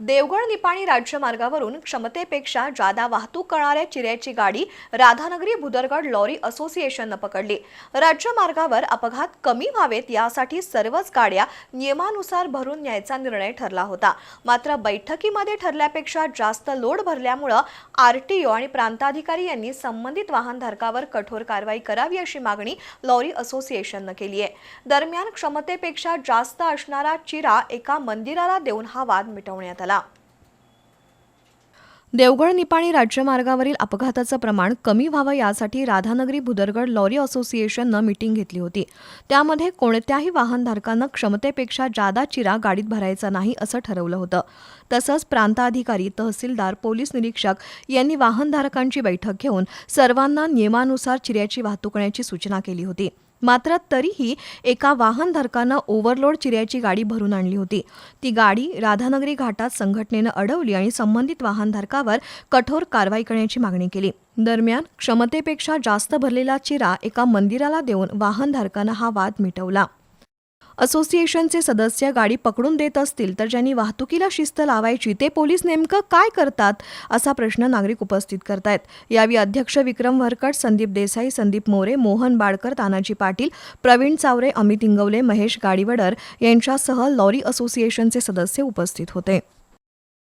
देवगड निपाणी राज्यमार्गावरून क्षमतेपेक्षा जादा वाहतूक करणाऱ्या चिऱ्याची गाडी राधानगरी भुदरगड लॉरी असोसिएशननं पकडली. राज्यमार्गावर अपघात कमी व्हावेत यासाठी सर्वच गाड्या नियमानुसार भरून न्यायचा निर्णय ठरला होता. मात्र बैठकीमध्ये ठरल्यापेक्षा जास्त लोड भरल्यामुळं आरटीओ आणि प्रांताधिकारी यांनी संबंधित वाहनधारकावर कठोर कारवाई करावी अशी मागणी लॉरी असोसिएशननं केली आहे. दरम्यान क्षमतेपेक्षा जास्त असणारा चिरा एका मंदिराला देऊन हा वाद मिटवण्यात आला देवगड निपाणी राज्यमार्गावरील अपघाताचं प्रमाण कमी व्हावं यासाठी राधानगरी भुदरगड लॉरी असोसिएशननं मिटिंग घेतली होती. त्यामध्ये कोणत्याही वाहनधारकानं क्षमतेपेक्षा जादा चिरा गाडीत भरायचा नाही असं ठरवलं होतं. तसंच प्रांताधिकारी तहसीलदार पोलीस निरीक्षक यांनी वाहनधारकांची बैठक घेऊन सर्वांना नियमानुसार चिऱ्याची वाहतूक करण्याची सूचना केली होती. मात्र तरीही एका वाहनधारकानं ओव्हरलोड चिऱ्याची गाडी भरून आणली होती. ती गाडी राधानगरी घाटात संघटनेनं अडवली आणि संबंधित वाहनधारकावर कठोर कारवाई करण्याची मागणी केली. दरम्यान क्षमतेपेक्षा जास्त भरलेला चिरा एका मंदिराला देऊन वाहनधारकानं हा वाद मिटवला. असोसिएशनचे सदस्य गाडी पकडून देत असतील तर ज्यांनी वाहतुकीला शिस्त लावायची ते पोलीस नेमकं काय करतात असा प्रश्न नागरिक उपस्थित करतायत. यावेळी अध्यक्ष विक्रम वरकट संदीप देसाई संदीप मोरे मोहन बाडकर तानाजी पाटील प्रवीण चावरे अमित इंगवले महेश गाडीवडर यांच्यासह लॉरी असोसिएशनचे सदस्य उपस्थित होते.